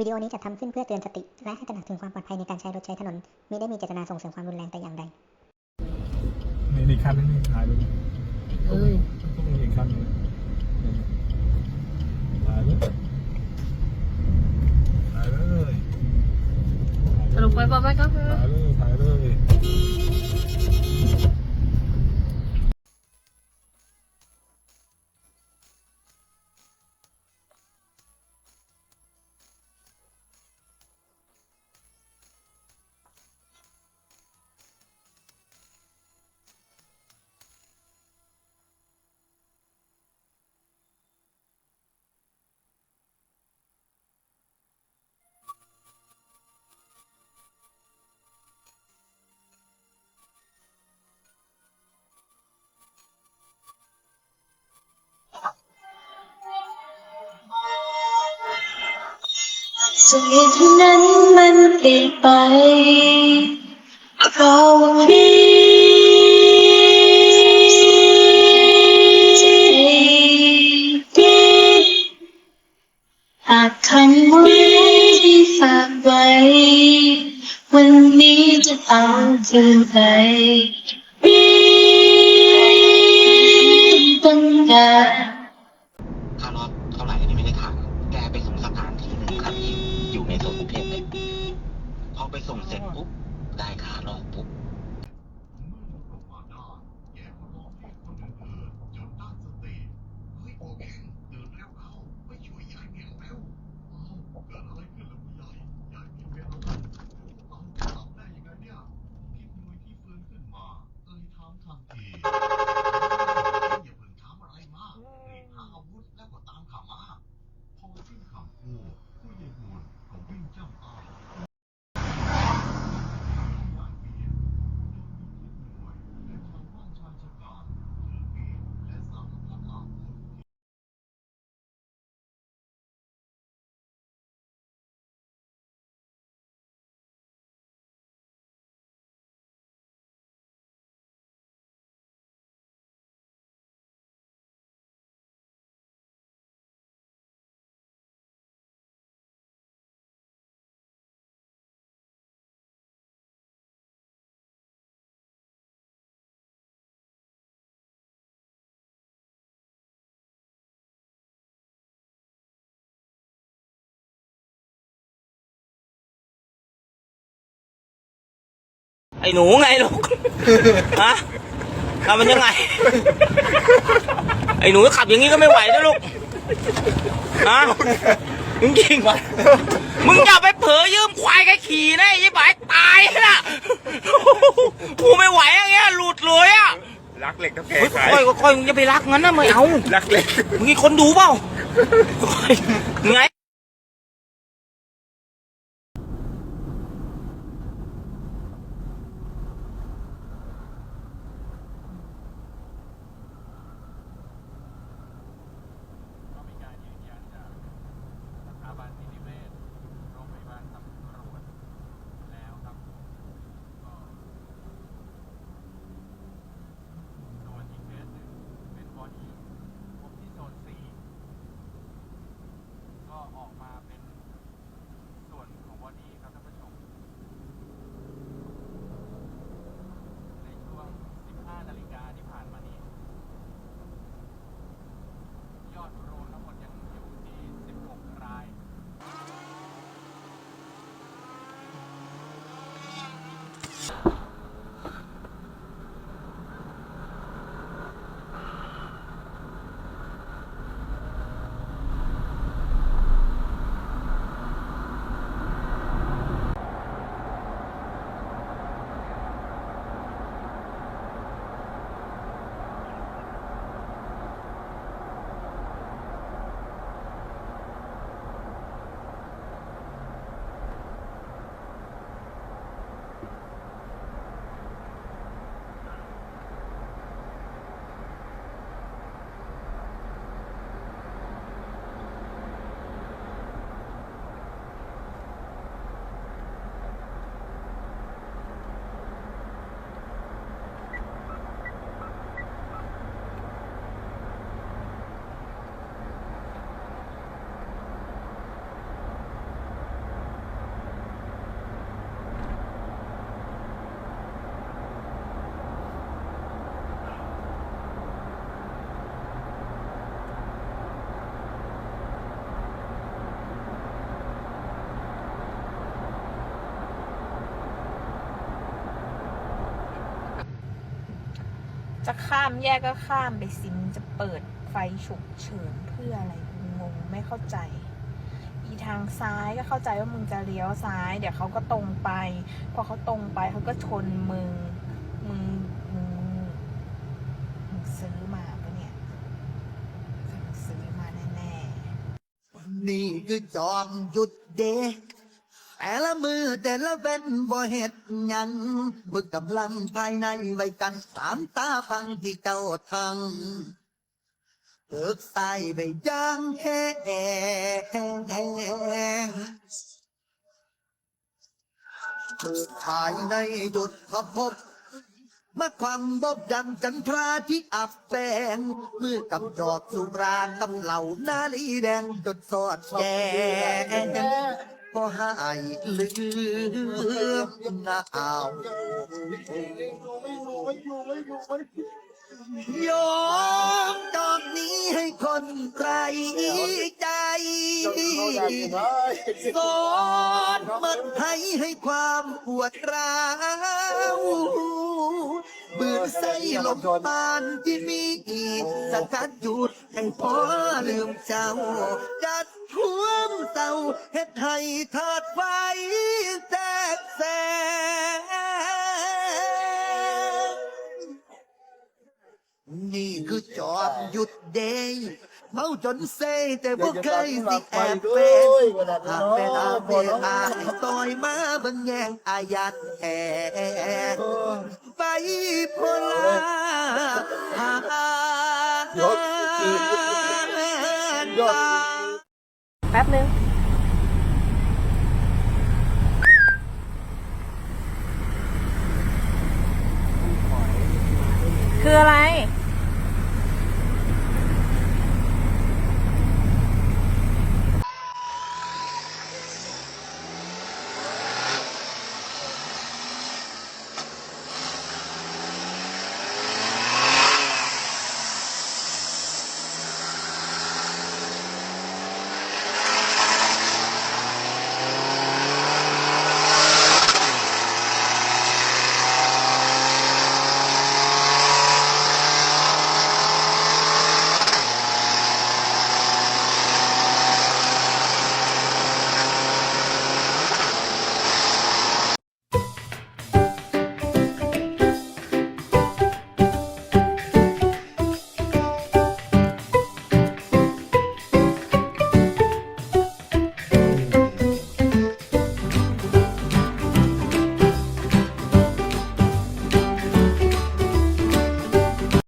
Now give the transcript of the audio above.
วิดีโอนี้จัดทำขึ้นเพื่อเตือนสติ และให้ตระหนักถึงความปลอดภัยในการใช้รถใช้ถนนมิได้มีเจตนาส่งเสริมความรุนแรงแต่อย่างใดนี่นี่คันนึงนี่ถ่ายเลยเอ้ยต้องมีอีกคันนึงถ่ายเลยถ่ายเลย สรุปไปบอกไปครับ ถ่ายเลยถ่ายเลย จะเหตุนั้นมันเปลี่ยนไป เพราะว่าพี่หากคำว่าที่ฝากไว้ วันนี้จะเอาคืนไปต้องการ ค่ารอบเท่าไหร่อันนี้ไม่ได้ถามแกไปส่งสถานที่หนึ่งครับที่อยู่ในโซนกรุงเทพเลยพอไปส่งเสร็จปุ๊บ ได้ค่ารอบปุ๊บ ไอ้หนูไงลูก ฮะทำมันยังไง ไอ้หนูขับอย่างนี้ก็ไม่ไหวนะลูก ฮะจริงๆมึงอย่าไปเผลอยืมควายแกขี่นะไอ้ยี่ปายตายนะกูไม่ไหวอย่างเงี้ยหลุดเลยอะรักเหล็กต้องแกเฮ้ยขายค่อยๆค่อยๆมึงจะไปรักงั้นนะไม่เอารักเหล็กมึงมีคนดูเปล่าไง จะข้ามแยกก็ข้ามไปสิมจะเปิดไฟฉุกเฉินเพื่ออะไรงงไม่เข้าใจ อีทางซ้ายก็เข้าใจว่ามึงจะเลี้ยวซ้าย เดี๋ยวเขาก็ตรงไป พอเขาตรงไปเขาก็ชนมึงมึงมึงมึงซื้อมาปะเนี่ยมึงซื้อมาแน่ๆนี่คือจอมหยุดเดะ แต่ละมือแต่ละเว้นบ่เฮ็ดหยังบึกกำลังภายในไว้กันสามตาฟังที่เจ้าทางเอิกใส่ไปย่างแห้งเปิดภายในจุดพบพบมาความบบดังจันทราที่อับแปงมือกับดอกสุรากำเหล่านาลีแดงจดสอดแจง ก็หายลืมหนาวโยมดอกนี้ให้คนใครใจสอนมันให้ให้ความปวดร้าวบืนใส่ลมปานที่มีอีกสกัดหยุดให้พอลืมเจ้าจัด ท่วมเศร้าเฮ็ดให้ทอดไฟแตกแสงนี่คือจอมหยุดเดยเมาจนเซแต่บ่เคยสิแอบเป็นหากเป็นอาเบอาต่อยมาเบังแยงอายัดแห่ไคืออะไร